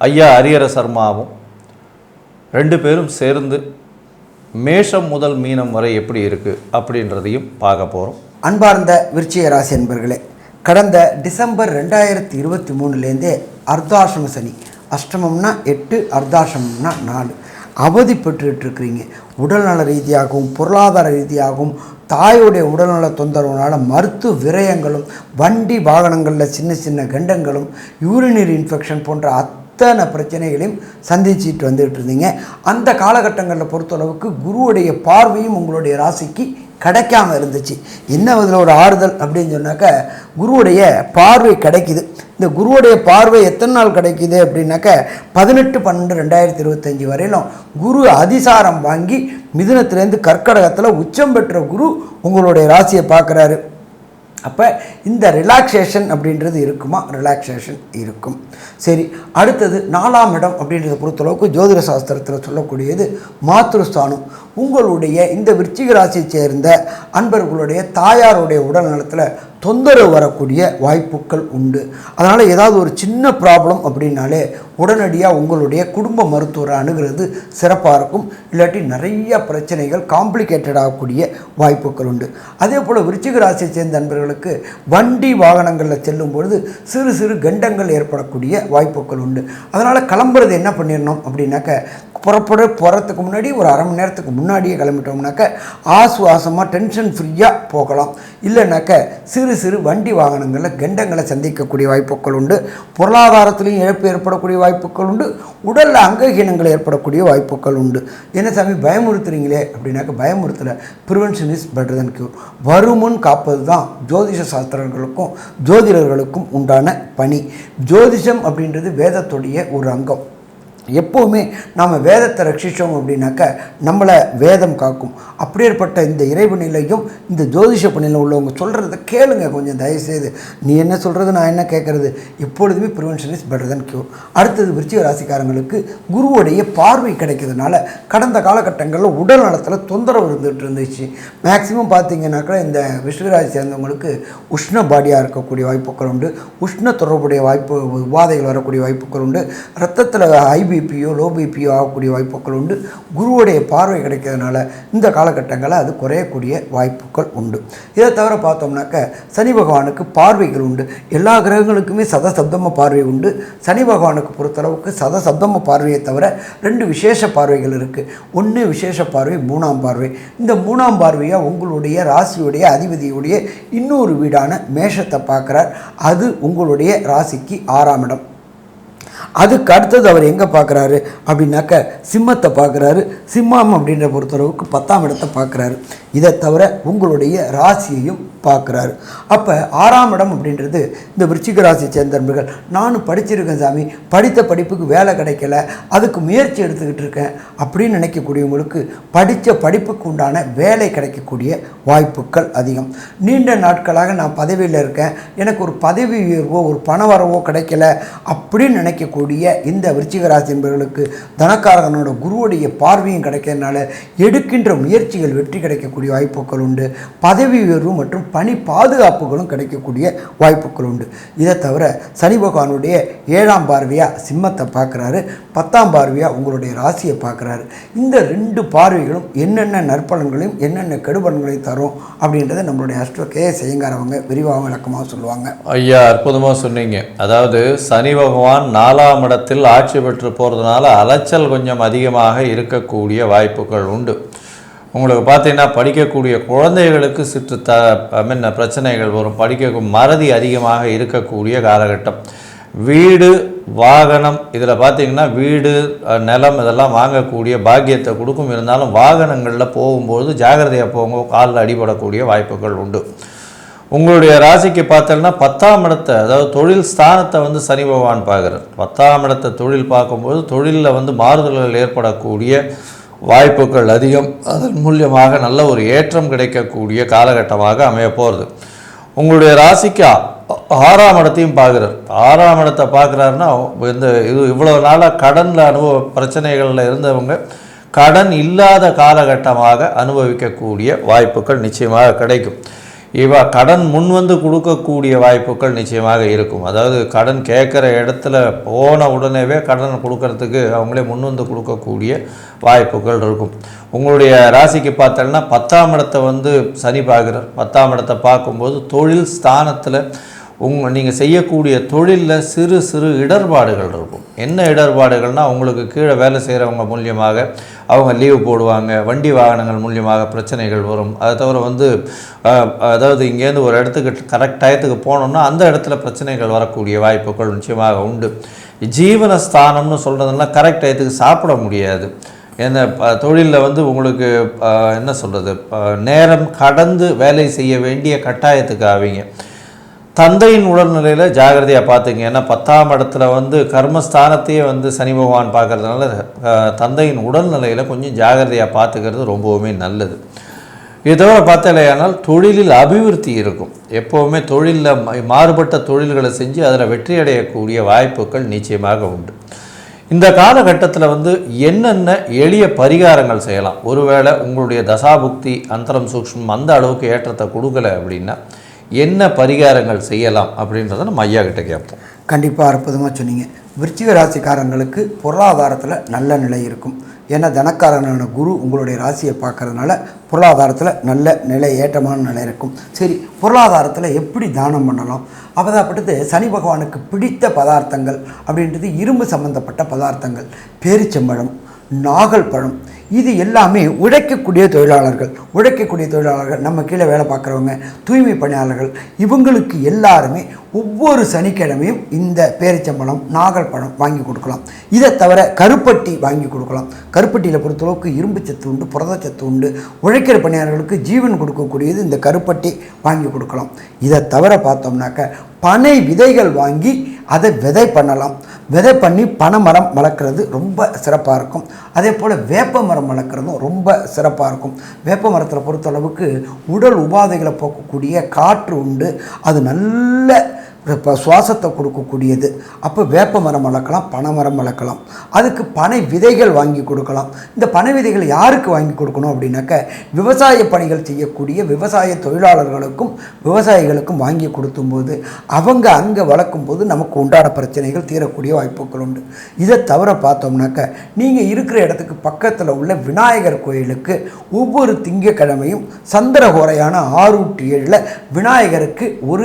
ஐயா ஹரிஹர சர்மாவும் ரெண்டு பேரும் சேர்ந்து மேஷம் முதல் மீனம் வரை எப்படி இருக்குது அப்படின்றதையும் பார்க்க போகிறோம் அன்பார்ந்த விருச்சிக ராசி என்பர்களே கடந்த டிசம்பர் ரெண்டாயிரத்தி இருபத்தி மூணுலேருந்தே அர்த்தாசிரம சனி அஷ்டமம்னா எட்டு அர்த்தாசிரமம்னா நாலு. அவதி பெற்றுட்டு இருக்கிறீங்க. உடல்நல ரீதியாகவும் பொருளாதார ரீதியாகவும் தாயுடைய உடல்நல தொந்தரவுனால மருத்துவ விரயங்களும் வண்டி வாகனங்களில் சின்ன சின்ன கண்டங்களும் யூரினரி இன்ஃபெக்ஷன் போன்ற அத்தனை பிரச்சனைகளையும் சந்திச்சிட்டு வந்துட்டு இருந்தீங்க. அந்த காலகட்டங்களில் பொறுத்தளவுக்கு குருவுடைய பார்வையும் உங்களுடைய ராசிக்கு கிடைக்காம இருந்துச்சு. என்ன அதில் ஒரு ஆறுதல் அப்படின்னு சொன்னாக்க குருவுடைய பார்வை கிடைக்குது. இந்த குருவுடைய பார்வை எத்தனை நாள் கிடைக்குது அப்படின்னாக்க பதினெட்டு பன்னெண்டு ரெண்டாயிரத்தி இருபத்தஞ்சி வரையிலும் குரு அதிசாரம் வாங்கி மிதுனத்திலேருந்து கற்கடகத்தில் உச்சம் பெற்ற குரு உங்களுடைய ராசியை பார்க்குறாரு. அப்போ இந்த ரிலாக்ஸேஷன் அப்படின்றது இருக்குமா? ரிலாக்ஸேஷன் இருக்கும். சரி அடுத்தது நாலாம் இடம் அப்படின்றத பொறுத்தளவுக்கு ஜோதிட சாஸ்திரத்தில் சொல்லக்கூடியது மாத்ருஸ்தானம். உங்களுடைய இந்த விருச்சிக ராசியை சேர்ந்த அன்பர்களுடைய தாயாருடைய உடல் நலத்தில் தொந்தரவு வரக்கூடிய வாய்ப்புகள் உண்டு. அதனால் ஏதாவது ஒரு சின்ன ப்ராப்ளம் அப்படின்னாலே உடனடியாக உங்களுடைய குடும்ப மருத்துவரை அணுகிறது சிறப்பாக இருக்கும். இல்லாட்டி நிறைய பிரச்சனைகள் காம்ப்ளிகேட்டட் ஆகக்கூடிய வாய்ப்புகள் உண்டு. அதே போல் விருச்சிக ராசியை சேர்ந்த நண்பர்களுக்கு வண்டி வாகனங்களில் செல்லும் பொழுது சிறு சிறு கண்டங்கள் ஏற்படக்கூடிய வாய்ப்புகள் உண்டு. அதனால் கிளம்புறது என்ன பண்ணிடணும் அப்படின்னாக்க புறப்பட போகிறதுக்கு முன்னாடி ஒரு அரை மணி நேரத்துக்கு முன்னாடியே கிளம்பிட்டோம்னாக்க ஆசுவாசமாக டென்ஷன் ஃப்ரீயாக போகலாம். இல்லைனாக்க சிறு சிறு வண்டி வாகனங்களில் கெண்டங்களை சந்திக்கக்கூடிய வாய்ப்புகள் உண்டு. பொருளாதாரத்திலையும் இழப்பு ஏற்படக்கூடிய வாய்ப்புகள் உண்டு. உடலில் அங்ககீனங்கள் ஏற்படக்கூடிய வாய்ப்புகள் உண்டு. என்ன சாமி பயமுறுத்துறீங்களே? அப்படின்னாக்க பயமுறுத்தலை. Prevention is better than cure வருமுன் காப்பது தான் ஜோதிஷ சாஸ்திரர்களுக்கும் ஜோதிடர்களுக்கும் உண்டான பணி. ஜோதிஷம் அப்படின்றது வேதத்துடைய ஒரு அங்கம். எப்போவுமே நாம் வேதத்தை ரட்சித்தோம் அப்படின்னாக்க நம்மளை வேதம் காக்கும். அப்படியேற்பட்ட இந்த இறைவு நிலையும் இந்த ஜோதிஷ பணியில் உள்ளவங்க சொல்கிறத கேளுங்க கொஞ்சம் தயவுசெய்து. நீ என்ன சொல்கிறது நான் என்ன கேட்குறது? எப்பொழுதுமே prevention is better than cure அடுத்தது விருச்சிக ராசிக்காரங்களுக்கு குருவுடைய பார்வை கிடைக்கிறதுனால கடந்த காலகட்டங்களில் உடல் நலத்தில் தொந்தரவு இருந்துகிட்டு இருந்துச்சு. மேக்சிமம் பார்த்தீங்கன்னாக்கா இந்த விஷ்ணுராசி சேர்ந்தவங்களுக்கு உஷ்ண பாடியாக இருக்கக்கூடிய வாய்ப்புகள் உண்டு. உஷ்ண தொடர்புடைய வாய்ப்பு உபாதைகள் வரக்கூடிய வாய்ப்புகள் உண்டு. ரத்தத்தில் ஐபி பிபியோ லோ பிபியோ ஆகக்கூடிய வாய்ப்புகள் உண்டு. குருவுடைய பார்வை கிடைக்கிறதுனால இந்த காலகட்டங்களில் அது குறையக்கூடிய வாய்ப்புகள் உண்டு. இதை தவிர பார்த்தோம்னாக்க சனி பகவானுக்கு பார்வைகள் உண்டு. எல்லா கிரகங்களுக்குமே சதசப்தம பார்வை உண்டு. சனி பகவானுக்கு பொறுத்தளவுக்கு சதசப்தம பார்வையை தவிர ரெண்டு விசேஷ பார்வைகள் இருக்குது ஒன்று விசேஷ பார்வை மூணாம் பார்வை. இந்த மூணாம் பார்வையாக உங்களுடைய ராசியுடைய அதிபதியுடைய இன்னொரு வீடான மேஷத்தை பார்க்குறார். அது உங்களுடைய ராசிக்கு ஆறாம் இடம். அதுக்கு அடுத்தது அவர் எங்கே பார்க்குறாரு அப்படின்னாக்க சிம்மத்தை பார்க்குறாரு சிம்மம் அப்படின்ற பொறுத்தளவுக்கு பத்தாம் இடத்தை பார்க்குறாரு இதை தவிர உங்களுடைய ராசியையும் பார்க்குறாரு. அப்போ ஆறாம் இடம் அப்படின்றது இந்த விருச்சிக ராசி சேர்ந்த நண்பர்கள் நானும் படிச்சிருக்கேன் சாமி. படித்த படிப்புக்கு வேலை கிடைக்கல. அதுக்கு முயற்சி எடுத்துக்கிட்டு இருக்கேன் அப்படின்னு நினைக்கக்கூடியவங்களுக்கு படித்த படிப்புக்கு உண்டான வேலை கிடைக்கக்கூடிய வாய்ப்புகள் அதிகம். நீண்ட நாட்களாக நான் பதவியில் இருக்கேன். எனக்கு ஒரு பதவி உயர்வோ ஒரு பண வரவோ கிடைக்கல அப்படின்னு நினைக்கக்கூடிய இந்த விருச்சிக ராசி என்பவர்களுக்கு தனக்காரகனோட குருவுடைய பார்வையும் கிடைக்கிறதுனால எடுக்கின்ற முயற்சிகள் வெற்றி கிடைக்கக்கூடிய கிடைக்கக்கூடிய வாய்ப்புகள் உண்டு. பதவி உயர்வு மற்றும் பணி பாதுகாப்புகளும் கிடைக்கக்கூடிய வாய்ப்புகள் உண்டு. இதை தவிர சனி பகவானுடைய ஏழாம் பார்வையாக சிம்மத்தை பார்க்குறாரு. பத்தாம் பார்வையாக உங்களுடைய ராசியை பார்க்குறாரு. இந்த ரெண்டு பார்வைகளும் என்னென்ன நற்பலன்களையும் என்னென்ன கெடுபலன்களையும் தரும் அப்படின்றத நம்மளுடைய அஸ்ட்ரோ கே செய்யங்காரவங்க விரிவாக விளக்கமாக சொல்லுவாங்க. ஐயா அற்புதமாக சொன்னீங்க. அதாவது சனி பகவான் நாலாம் இடத்தில் ஆட்சி பெற்று போகிறதுனால அலைச்சல் கொஞ்சம் அதிகமாக இருக்கக்கூடிய வாய்ப்புகள் உண்டு. உங்களுக்கு பார்த்தீங்கன்னா படிக்கக்கூடிய குழந்தைகளுக்கு சிற்று த I பிரச்சனைகள் வரும். படிக்க மறதி அதிகமாக இருக்கக்கூடிய காலகட்டம். வீடு வாகனம் இதில் பார்த்தீங்கன்னா வீடு நிலம் இதெல்லாம் வாங்கக்கூடிய பாக்கியத்தை கொடுக்கும். இருந்தாலும் வாகனங்களில் போகும்போது ஜாகிரதையாக போங்க காலில் அடிபடக்கூடிய வாய்ப்புகள் உண்டு. உங்களுடைய ராசிக்கு பார்த்தோம்னா பத்தாம் இடத்தை அதாவது தொழில் ஸ்தானத்தை வந்து சனி பகவான் பார்க்குறார். பத்தாம் இடத்தை தொழில் பார்க்கும்போது தொழிலில் வந்து மாறுதல்கள் ஏற்படக்கூடிய வாய்ப்புகள் அதிகம் அதன் மூலியமாக நல்ல ஒரு ஏற்றம் கிடைக்கக்கூடிய காலகட்டமாக அமைய போகிறது உங்களுடைய ராசிக்கு ஆறாம் இடத்தையும் பார்க்குறார். ஆறாம் இடத்தை பார்க்குறாருன்னா இந்த இது இவ்வளோ நாளாக கடனில் அனுபவ பிரச்சனைகளில் இருந்தவங்க கடன் இல்லாத காலகட்டமாக அனுபவிக்கக்கூடிய வாய்ப்புகள் நிச்சயமாக கிடைக்கும். இவா கடன் முன் வந்து கொடுக்கக்கூடிய வாய்ப்புகள் நிச்சயமாக இருக்கும். அதாவது கடன் கேட்குற இடத்துல போன உடனேவே கடன் கொடுக்கறதுக்கு அவங்களே முன் வந்து கொடுக்கக்கூடிய வாய்ப்புகள் இருக்கும். உங்களுடைய ராசிக்கு பார்த்தோன்னா பத்தாம் இடத்தை வந்து சனி பார்க்குறார். பத்தாம் இடத்தை பார்க்கும்போது தொழில் ஸ்தானத்தில் உங்க நீங்கள் செய்யக்கூடிய தொழிலில் சிறு சிறு இடர்பாடுகள் இருக்கும். என்ன இடர்பாடுகள்னால் உங்களுக்கு கீழே வேலை செய்கிறவங்க மூலியமாக அவங்க லீவு போடுவாங்க வண்டி வாகனங்கள் மூலியமாக பிரச்சனைகள் வரும். அதை தவிர வந்து அதாவது இங்கேருந்து ஒரு இடத்துக்கு கரெக்ட் டயத்துக்கு போனோம்னா அந்த இடத்துல பிரச்சனைகள் வரக்கூடிய வாய்ப்புகள் நிச்சயமாக உண்டு. ஜீவன ஸ்தானம்னு சொல்கிறதுனா கரெக்ட் டயத்துக்கு சாப்பிட முடியாது. என்ன தொழிலில் வந்து உங்களுக்கு என்ன சொல்கிறது நேரம் கடந்து வேலை செய்ய வேண்டிய கட்டாயத்துக்கு ஆவீங்க. தந்தையின் உடல்நிலையில் ஜாகிரதையாக பார்த்துங்க ஏன்னா பத்தாம் இடத்துல வந்து கர்மஸ்தானத்தையே வந்து சனி பகவான் பார்க்கறதுனால தந்தையின் உடல்நிலையில் கொஞ்சம் ஜாகிரதையாக பார்த்துக்கிறது ரொம்பவுமே நல்லது. இது தவிர பார்த்தாலேயானால் தொழிலில் அபிவிருத்தி இருக்கும். எப்போவுமே தொழிலில் மாறுபட்ட தொழில்களை செஞ்சு அதில் வெற்றி அடையக்கூடிய வாய்ப்புகள் நிச்சயமாக உண்டு. இந்த காலகட்டத்தில் வந்து என்னென்ன எளிய பரிகாரங்கள் செய்யலாம்? ஒருவேளை உங்களுடைய தசாபுக்தி அந்தரம் சூக்ஷ்மம் அந்த அளவுக்கு ஏற்றத்தை கொடுக்கல அப்படின்னா என்ன பரிகாரங்கள் செய்யலாம் அப்படின்றத நம்ம ஐயா கிட்ட கேட்போம். கண்டிப்பாக அற்புதமாக சொன்னீங்க. விருச்சிக ராசிக்காரங்களுக்கு பொருளாதாரத்தில் நல்ல நிலை இருக்கும். ஏன்னா தனக்காரனான குரு உங்களுடைய ராசியை பார்க்கறதுனால பொருளாதாரத்தில் நல்ல நிலை ஏற்றமான நிலை இருக்கும். சரி பொருளாதாரத்தில் எப்படி தானம் பண்ணலாம்? அப்பதாப்பட்டது சனி பகவானுக்கு பிடித்த பதார்த்தங்கள் அப்படின்றது இரும்பு சம்பந்தப்பட்ட பதார்த்தங்கள். பேரிச்சம்பழம் நாகல் பழம் இது எல்லாமே உழைக்கக்கூடிய தொழிலாளர்கள். உழைக்கக்கூடிய தொழிலாளர்கள் நம்ம கீழே வேலை பார்க்குறவங்க தூய்மை பணியாளர்கள். இவங்களுக்கு எல்லாருமே ஒவ்வொரு சனிக்கிழமையும் இந்த பேரிச்சம்பழம் நாகல் பழம் வாங்கி கொடுக்கலாம். இதை தவிர கருப்பட்டி வாங்கி கொடுக்கலாம். கருப்பட்டியில் பொறுத்தளவுக்கு இரும்பு சத்து உண்டு புரதச்சத்து உண்டு. உழைக்கிற பணியாளர்களுக்கு ஜீவன் கொடுக்கக்கூடியது இந்த கருப்பட்டி வாங்கி கொடுக்கலாம். இதை தவிர பார்த்தோம்னாக்க பனை விதைகள் வாங்கி அதை விதை பண்ணலாம். விதை பண்ணி பனை மரம் வளர்க்குறது ரொம்ப சிறப்பாக இருக்கும். அதே போல் வேப்ப மரம் வளர்க்குறதும் ரொம்ப சிறப்பாக இருக்கும். வேப்ப மரத்தில் பொறுத்தளவுக்கு உடல் உபாதைகளை போக்கக்கூடிய காற்று உண்டு. அது நல்ல இப்போ சுவாசத்தை கொடுக்கக்கூடியது. அப்போ வேப்ப மரம் வளர்க்கலாம் பனை மரம் வளர்க்கலாம். அதுக்கு பனை விதைகள் வாங்கி கொடுக்கலாம். இந்த பனை விதைகள் யாருக்கு வாங்கி கொடுக்கணும் அப்படின்னாக்க விவசாய பணிகள் செய்யக்கூடிய விவசாய தொழிலாளர்களுக்கும் விவசாயிகளுக்கும் வாங்கி கொடுத்தும்போது அவங்க அங்கே வளர்க்கும் போது நமக்கு உண்டான பிரச்சனைகள் தீரக்கூடிய வாய்ப்புகள் உண்டு. இதை தவிர பார்த்தோம்னாக்க நீங்கள் இருக்கிற இடத்துக்கு பக்கத்தில் உள்ள விநாயகர் கோயிலுக்கு ஒவ்வொரு திங்கக்கிழமையும் சந்திரகோரையான ஆறு ஏழில் விநாயகருக்கு ஒரு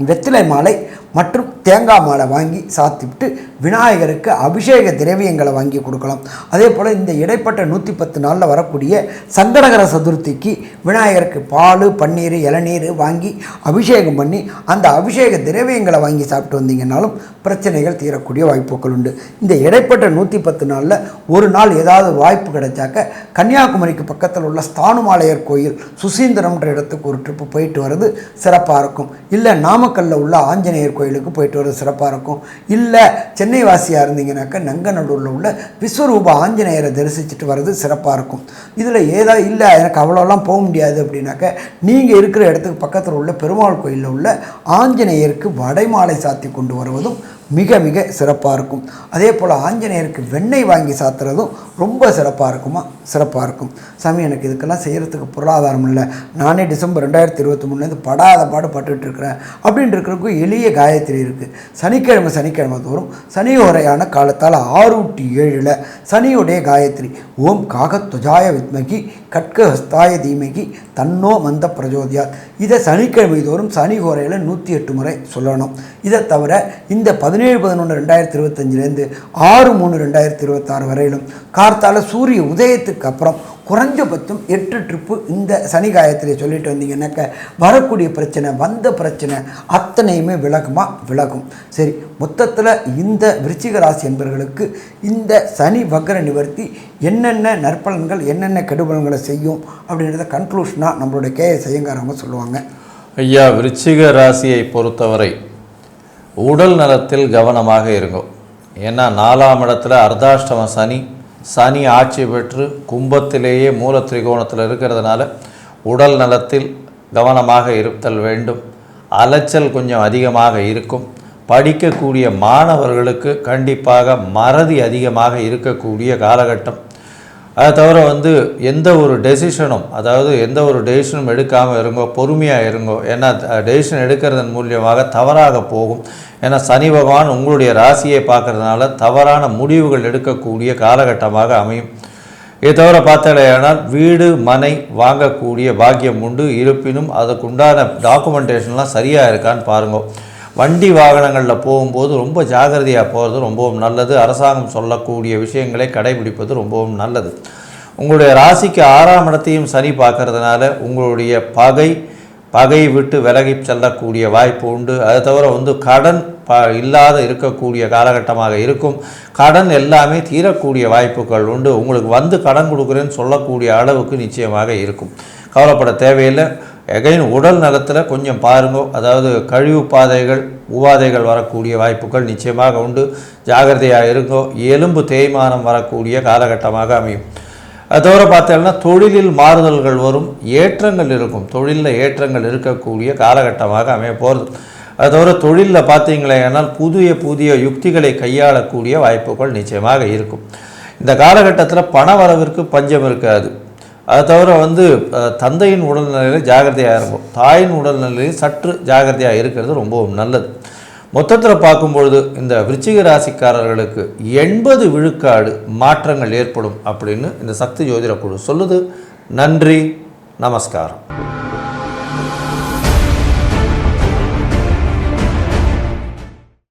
வெற்றிலை மாலை மற்றும் தேங்காய் மாலை வாங்கி சாத்திவிட்டு விநாயகருக்கு அபிஷேக திரவியங்களை வாங்கி கொடுக்கலாம். அதே போல் இந்த இடைப்பட்ட நூற்றி பத்து நாளில் வரக்கூடிய சங்கடகர சதுர்த்திக்கு விநாயகருக்கு பால் பன்னீர் இளநீர் வாங்கி அபிஷேகம் பண்ணி அந்த அபிஷேக திரவியங்களை வாங்கி சாப்பிட்டு வந்தீங்கன்னாலும் பிரச்சனைகள் தீரக்கூடிய வாய்ப்புகள் உண்டு. இந்த இடைப்பட்ட நூற்றி பத்து நாளில் ஒரு நாள் ஏதாவது வாய்ப்பு கிடைச்சாக்க கன்னியாகுமரிக்கு பக்கத்தில் உள்ள ஸ்தானுமாலையர் கோயில் சுசீந்திரம்ன்ற இடத்துக்கு ஒரு ட்ரிப்பு போயிட்டு வர்றது சிறப்பாக இருக்கும். இல்லை நாமக்கல்லில் உள்ள ஆஞ்சநேயர் கோயிலுக்கு போயிட்டு வர சிறப்பாக இருக்கும். இல்லை சென்னை வாசியாக இருந்தீங்கன்னாக்கா நங்கநல்லூரில் உள்ள விஸ்வரூப ஆஞ்சநேயரை தரிசிச்சுட்டு வர்றது சிறப்பாக இருக்கும். இதில் ஏதா இல்லை எனக்கு அவ்வளோலாம் போக முடியாது அப்படின்னாக்க நீங்கள் இருக்கிற இடத்துக்கு பக்கத்தில் உள்ள பெருமாள் கோயிலில் உள்ள ஆஞ்சநேயருக்கு வடைமாலை சாத்தி கொண்டு வருவதும் மிக மிக சிறப்பாக இருக்கும். அதே போல் ஆஞ்சநேயருக்கு வெண்ணெய் வாங்கி சாத்துறதும் ரொம்ப சிறப்பாக இருக்குமா? சிறப்பாக இருக்கும். சாமி எனக்கு இதுக்கெல்லாம் செய்கிறதுக்கு பொருளாதாரம் இல்லை. நானே டிசம்பர் ரெண்டாயிரத்தி இருபத்தி மூணுலேருந்து படாத பாடு பட்டுட்டு இருக்கிறேன் அப்படின்னு இருக்கிறக்கும் எளிய காயத்ரி இருக்குது சனிக்கிழமை சனிக்கிழமை தோறும் சனி உரையான காலத்தால் ஆறு டு ஏழில் சனியுடைய காயத்ரி. ஓம் காகத்வஜாய வித்மகி கட்கஹஸ்தாய தீமகி தன்னோ மந்த பிரஜோதியார் இதை சனிக்கிழமை தோறும் சனி ஹோரையில் நூற்றி எட்டு முறை சொல்லணும். இதை தவிர இந்த பதினேழு பதினேழு பதினொன்று ரெண்டாயிரத்தி இருபத்தஞ்சிலேருந்து ஆறு மூணு ரெண்டாயிரத்தி இருபத்தாறு வரையிலும் கார்த்தால சூரிய உதயத்துக்கு அப்புறம் குறைஞ்சபட்சம் எட்டு ட்ரிப்பு இந்த சனி காயத்திலே சொல்லிட்டு வந்தீங்கன்னாக்க வரக்கூடிய பிரச்சனை வந்த பிரச்சனை அத்தனையுமே விலகுமா? விலகும். சரி மொத்தத்தில் இந்த விருச்சிக ராசி என்பவர்களுக்கு இந்த சனி வக்ர நிவர்த்தி என்னென்ன நற்பலன்கள் என்னென்ன கெடுபலன்களை செய்யும் அப்படின்றத கன்க்ளூஷனாக நம்மளுடைய கே செய்யங்காரவங்க சொல்லுவாங்க. ஐயா விருச்சிக ராசியை பொறுத்தவரை உடல் நலத்தில் கவனமாக இருங்கோ. ஏன்னா நாலாம் இடத்துல அர்த்தாஷ்டம சனி சனி ஆட்சி பெற்று கும்பத்திலேயே மூல திரிகோணத்தில் இருக்கிறதுனால உடல் நலத்தில் கவனமாக இருத்தல் வேண்டும். அலைச்சல் கொஞ்சம் அதிகமாக இருக்கும். படிக்கக்கூடிய மாணவர்களுக்கு கண்டிப்பாக மறதி அதிகமாக இருக்கக்கூடிய காலகட்டம். அதை தவிர வந்து எந்த ஒரு டெசிஷனும் அதாவது எந்த ஒரு டெசிஷனும் எடுக்காமல் இருங்கோ பொறுமையாக இருங்கோ ஏன்னா டெசிஷன் எடுக்கிறதன் மூலியமாக தவறாக போகும். ஏன்னா சனி பகவான் உங்களுடைய ராசியை பார்க்கறதுனால தவறான முடிவுகள் எடுக்கக்கூடிய காலகட்டமாக அமையும். இதை தவிர பார்த்தாலேயானால் வீடு மனை வாங்கக்கூடிய பாக்கியம் உண்டு. இருப்பினும் அதுக்குண்டான டாக்குமெண்டேஷன்லாம் சரியாக இருக்கான்னு பாருங்கள் வண்டி வாகனங்களில் போகும்போது ரொம்ப ஜாகிரதையாக போகிறது ரொம்பவும் நல்லது. அரசாங்கம் சொல்லக்கூடிய விஷயங்களை கடைபிடிப்பது ரொம்பவும் நல்லது. உங்களுடைய ராசிக்கு ஆறாம் இடத்தையும் சரி பார்க்கறதுனால உங்களுடைய பகை பகை விட்டு விலகி செல்லக்கூடிய வாய்ப்பு உண்டு. அதை தவிர வந்து கடன் ப இல்லாத இருக்கக்கூடிய காலகட்டமாக இருக்கும். கடன் எல்லாமே தீரக்கூடிய வாய்ப்புகள் உண்டு. உங்களுக்கு வந்து கடன் கொடுக்குறேன்னு சொல்லக்கூடிய அளவுக்கு நிச்சயமாக இருக்கும். கவலைப்பட தேவையில்லை. எகைன் உடல் நலத்தில் கொஞ்சம் பாருங்க. அதாவது கழிவு பாதைகள் உபாதைகள் வரக்கூடிய வாய்ப்புகள் நிச்சயமாக உண்டு. ஜாகிரதையாக இருங்கோ. எலும்பு தேய்மானம் வரக்கூடிய காலகட்டமாக அமையும். அது தவிர தொழிலில் மாறுதல்கள் வரும். ஏற்றங்கள் இருக்கும். தொழிலில் ஏற்றங்கள் இருக்கக்கூடிய காலகட்டமாக அமைய போகிறது அது தவிர தொழிலில் பார்த்தீங்களேனால் புதிய புதிய யுக்திகளை கையாளக்கூடிய வாய்ப்புகள் நிச்சயமாக இருக்கும். இந்த காலகட்டத்தில் பண வரவிற்கு பஞ்சம் இருக்காது. அது தவிர வந்து தந்தையின் உடல்நிலையில் ஜாகிரதையாக இருக்கும் தாயின் உடல்நிலையில் சற்று ஜாகிரதையாக இருக்கிறது ரொம்பவும் நல்லது. மொத்தத்தில் பார்க்கும்பொழுது இந்த விருச்சிக ராசிக்காரர்களுக்கு எண்பது விழுக்காடு மாற்றங்கள் ஏற்படும் அப்படின்னு இந்த சக்தி ஜோதிட குழு சொல்லுது. நன்றி நமஸ்காரம்.